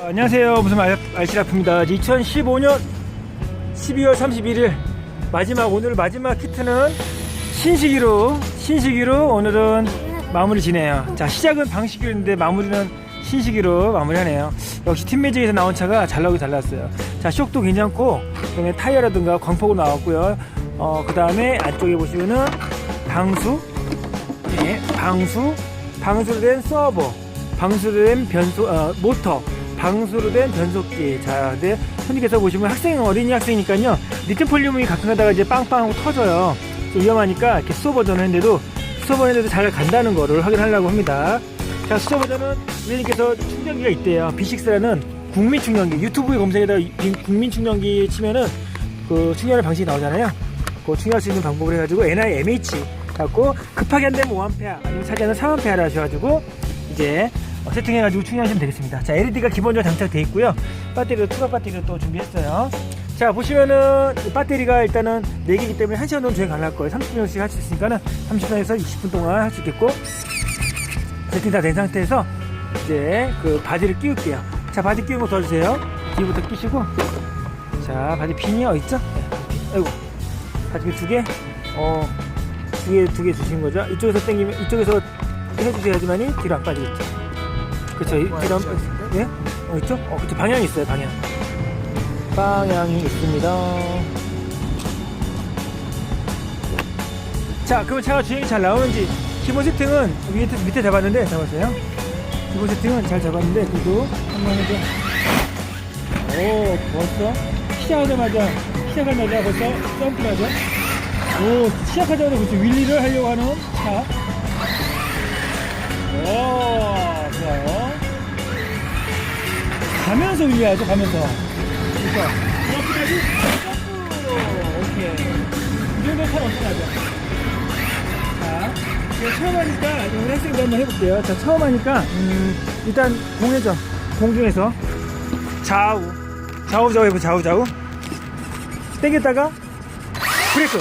안녕하세요. 무슨 알, 알시라프입니다. 2015년 12월 31일 마지막 오늘 마지막 키트는 신식이로 신식이로 오늘은 마무리 지네요. 자 시작은 방식이었는데 마무리는 신식이로 마무리하네요. 역시 팀매직에서 나온 차가 잘 나오기 잘 나왔어요. 자 쇼도 괜찮고 그다음에 타이어라든가 광폭으로 나왔고요. 어 그다음에 안쪽에 보시면은 방수 네, 방수, 방수로 된 서버, 방수로 된 변속, 어, 모터, 방수로 된 변속기. 자, 근데 손님께서 보시면 학생, 어린이 학생이니까요. 리튬폴륨이 가끔 가다가 이제 빵빵하고 터져요. 좀 위험하니까 이렇게 수소 버전을 했는데도 수소 버전에도 잘 간다는 거를 확인하려고 합니다. 자, 수소 버전은 위원님께서 충전기가 있대요. B6라는 국민 충전기. 유튜브에 검색에다가 이- 국민 충전기 치면은 그 충전의 방식이 나오잖아요. 그 충전할 수 있는 방법을 해가지고 NIMH 갖고 급하게 안 되면 5A 아니면 차지하는 3A를 하셔가지고 이제 어, 세팅해가지고 충전하시면 되겠습니다. 자 LED가 기본적으로 장착되어 있고요. 배터리도 투각 배터리를 또 준비했어요. 자 보시면은 이 배터리가 일단은 4개이기 때문에 1시간 정도 주행 가능할 거예요. 30분씩 할 수 있으니까는 30분에서 20분 동안 할 수 있겠고 세팅 다 된 상태에서 이제 그 바디를 끼울게요. 자 바디 끼운 거 도와주세요. 뒤부터 끼시고 자 바디 핀이 어디 있죠? 네, 핀. 아이고 바디 두 개. 어. 두 개, 두 개 주신 거죠? 이쪽에서 당기면, 이쪽에서 해주셔야지만이 뒤로 안 빠지겠죠. 그쵸, 이- 뒤로 안 빠지, 예? 어, 있죠? 어, 그쵸, 방향이 있어요, 방향. 방향이 있습니다. 자, 그럼 차가 주행이 잘 나오는지, 기본 세팅은 밑에, 밑에 잡았는데, 잡았어요. 기본 세팅은 잘 잡았는데, 그래도 한번 해줘. 오, 벌써? 시작하자마자, 시작하자마자 벌써 점프를 하죠? 오, 시작하자마자 그렇죠. 윌리를 하려고 하는 차. 가면서 윌리하죠, 가면서. 그렇죠. 점프까지 점프로. 오케이. 이 정도 차는 어떻게 하죠? 자, 이거 처음 하니까, 우리 학생도 한번 해볼게요. 자, 처음 하니까, 음, 일단 공회전. 공중에서 좌우. 좌우, 좌우 해보 좌우, 좌우. 당겼다가, 브레이크.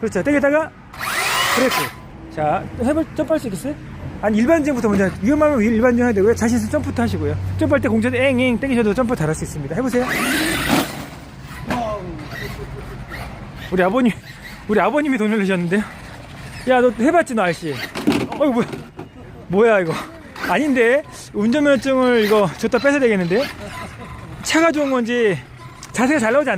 그렇죠. 땡겼다가 브레이크. 자, 해볼 점프할 수 있겠어요? 아니 일반적부터 먼저 위험하면 일반적 해야 되고요. 자신 있으면 점프부터 하시고요. 점프할 때 공차도 앵앵 땡기셔도 점프 잘할 수 있습니다. 해보세요. 우리 아버님, 우리 아버님이 돈을 내셨는데요. 야, 너 해봤지, 너 아저씨? 어이 뭐야? 뭐야 이거? 아닌데 운전면허증을 이거 줬다 뺏어야 되겠는데? 차가 좋은 건지 자세가 잘 나오지 않.